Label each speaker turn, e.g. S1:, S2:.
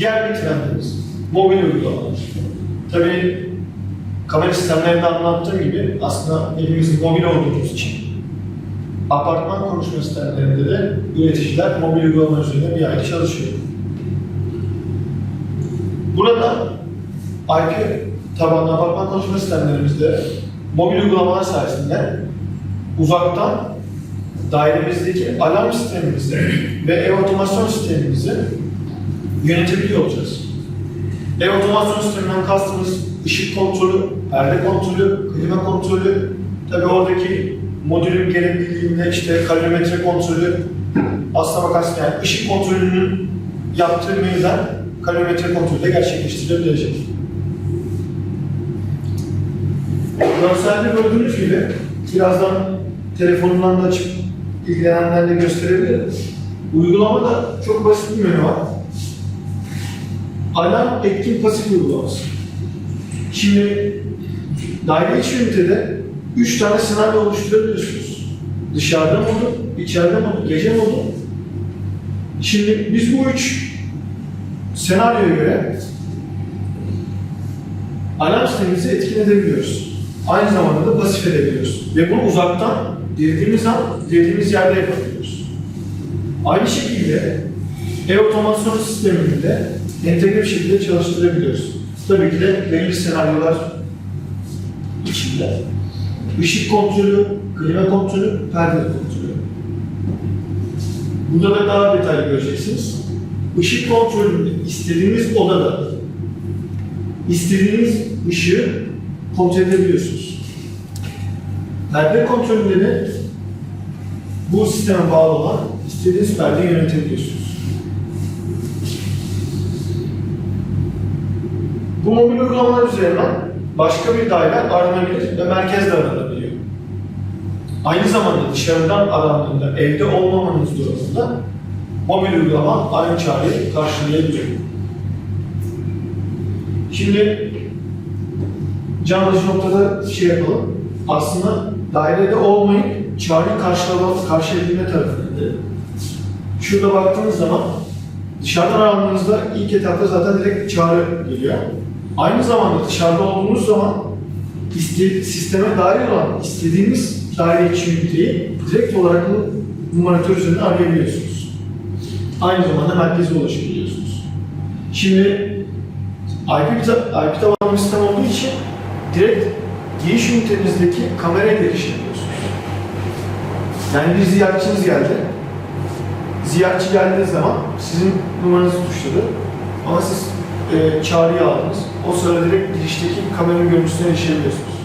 S1: Diğer bir trendimiz mobil uygulamalar. Tabii kamera sistemlerinde anlattığım gibi aslında hepimiz mobil olduğumuz için apartman konuşma sistemlerinde de üreticiler mobil uygulama üzerinde bir ayda çalışıyor. Burada IP tabanlı apartman konuşma sistemlerimizde mobil uygulamalar sayesinde uzaktan dairemizdeki alarm sistemimizi ve ev otomasyon sistemimizi yönetebiliyor olacağız. Ev otomasyon sisteminden kastımız ışık kontrolü, perde kontrolü, klima kontrolü, tabi oradaki modülün gerekliliğinde işte kalorimetre kontrolü, aslına bakarsan yani ışık kontrolünün yaptığı meydan kalorimetre kontrolü de gerçekleştirilebilecek. Görselde gördüğünüz gibi birazdan telefonundan da açıp ilgilenenlerle gösterebilirim. Uygulamada çok basit bir menü var. Alarm etkin pasif uygulaması. Şimdi daire içi ünitede 3 tane senaryo oluşturabiliyorsunuz. Dışarıda modu, içeride modu, gece modu. Şimdi biz bu üç senaryoya göre alarm sistemimizi etkin edebiliyoruz. Aynı zamanda da pasif edebiliyoruz. Ve bunu uzaktan dilediğimiz an, dilediğimiz yerde yapabiliyoruz. Aynı şekilde ev otomasyon sistemini de entegre bir şekilde çalıştırabiliyoruz. Tabii ki de belirli senaryolar içinde. Işık kontrolü, klima kontrolü, perde kontrolü. Burada da daha detaylı göreceksiniz. Işık kontrolünde istediğiniz odada istediğiniz ışığı kontrol edebiliyorsunuz. Perde kontrolünde de bu sisteme bağlı olan istediğiniz perdeyi yönetebiliyorsunuz. Başka bir daire aranabilir ve merkezde aranabiliyor. Aynı zamanda dışarıdan arandığında evde olmamanız durumunda mobil uygulama aynı çağrıyı karşılayabiliyor. Şimdi can dışı noktada şey yapalım. Aslında dairede olmayıp çağrıyı karşılama, karşılayabilme tarafında. Şurada baktığınız zaman dışarıdan arandığınızda ilk etapta zaten direkt çağrı geliyor. Aynı zamanda dışarıda olduğunuz zaman iste, sisteme dahil olan istediğiniz daire içi üniteyi direkt olarak bu numaratör üzerinden arayabiliyorsunuz. Aynı zamanda merkeze ulaşabiliyorsunuz. Şimdi IP, IP tabanlı sistem olduğu için direkt giriş ünitemizdeki kameraya da erişebiliyorsunuz. Yani bir ziyaretçiniz geldi. Ziyaretçi geldiği zaman sizin numaranızı tuşladı. Ama siz e, çağrıyı aldınız. O sırada direkt girişteki kameranın görüntüsüne erişebiliyorsunuz.